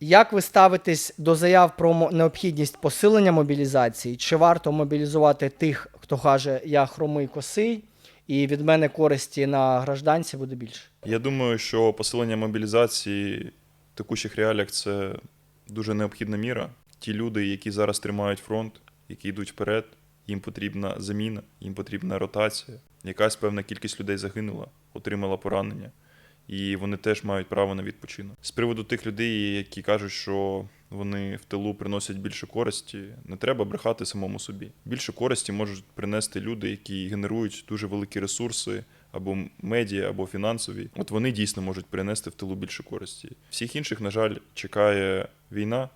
Як ви ставитесь до заяв про необхідність посилення мобілізації? Чи варто мобілізувати тих, хто каже, я хромий косий, і від мене користі на гражданці буде більше? Я думаю, що посилення мобілізації в текущих реаліях це дуже необхідна міра. Ті люди, які зараз тримають фронт, які йдуть вперед, їм потрібна заміна, їм потрібна ротація. Якась певна кількість людей загинула, отримала поранення, і вони теж мають право на відпочинок. З приводу тих людей, які кажуть, що вони в тилу приносять більше користі, не треба брехати самому собі. Більше користі можуть принести люди, які генерують дуже великі ресурси, або медіа, або фінансові. От вони дійсно можуть принести в тилу більше користі. Всіх інших, на жаль, чекає війна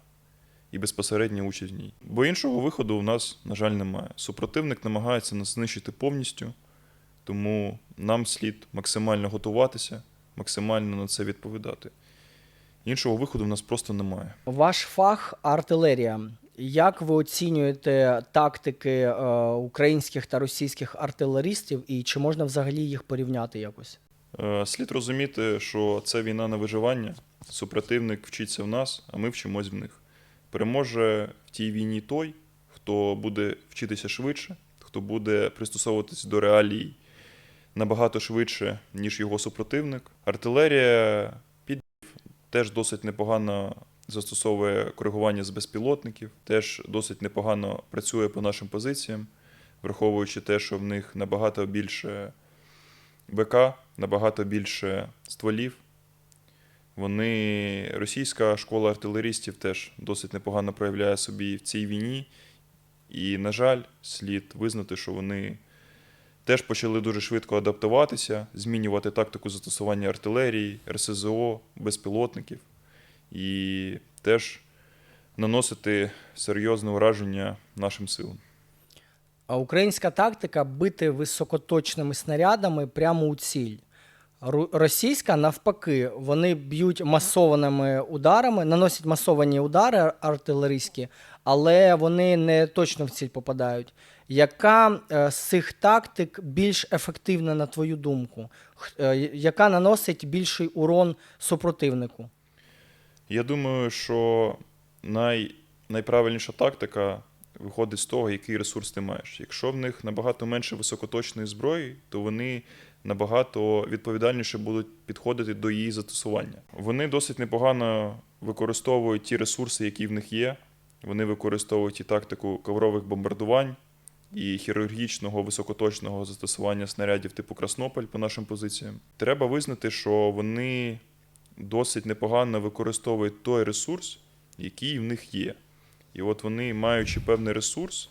і безпосередня участь в ній. Бо іншого виходу у нас, на жаль, немає. Супротивник намагається нас знищити повністю, тому нам слід максимально готуватися, максимально на це відповідати. Іншого виходу в нас просто немає. Ваш фах артилерія. Як ви оцінюєте тактики е, українських та російських артилерістів, і чи можна взагалі їх порівняти якось? Е, Слід розуміти, що це війна на виживання. Супротивник вчиться в нас, а ми вчимось в них. Переможе в тій війні той, хто буде вчитися швидше, хто буде пристосовуватись до реалій набагато швидше, ніж його супротивник. Артилерія під теж досить непогано застосовує коригування з безпілотників, теж досить непогано працює по нашим позиціям, враховуючи те, що в них набагато більше БК, набагато більше стволів. Вони, російська школа артилерістів теж досить непогано проявляє собі в цій війні. І, на жаль, слід визнати, що вони теж почали дуже швидко адаптуватися, змінювати тактику застосування артилерії, РСЗО, безпілотників і теж наносити серйозне ураження нашим силам. А українська тактика бити високоточними снарядами прямо у ціль. Російська, навпаки, вони б'ють масованими ударами, наносять масовані удари артилерійські, але вони не точно в ціль попадають. Яка е, з цих тактик більш ефективна, на твою думку? Е, яка наносить більший урон супротивнику? Я думаю, що най, найправильніша тактика виходить з того, який ресурс ти маєш. Якщо в них набагато менше високоточної зброї, то вони набагато відповідальніше будуть підходити до її застосування. Вони досить непогано використовують ті ресурси, які в них є. Вони використовують і тактику коврових бомбардувань, і хірургічного високоточного застосування снарядів типу Краснополь по нашим позиціям. Треба визнати, що вони досить непогано використовують той ресурс, який в них є. І от вони, маючи певний ресурс,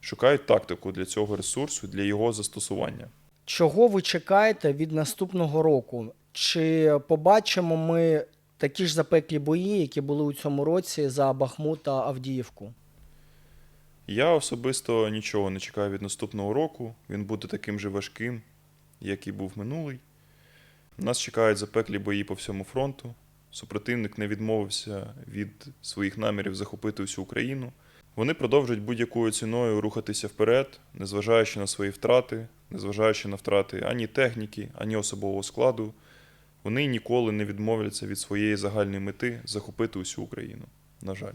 шукають тактику для цього ресурсу, для його застосування. Чого ви чекаєте від наступного року? Чи побачимо ми такі ж запеклі бої, які були у цьому році за Бахмут та Авдіївку? Я особисто нічого не чекаю від наступного року. Він буде таким же важким, як і був минулий. Нас чекають запеклі бої по всьому фронту. Супротивник не відмовився від своїх намірів захопити всю Україну. Вони продовжують будь-якою ціною рухатися вперед, незважаючи на свої втрати, незважаючи на втрати ані техніки, ані особового складу. Вони ніколи не відмовляться від своєї загальної мети захопити усю Україну. На жаль.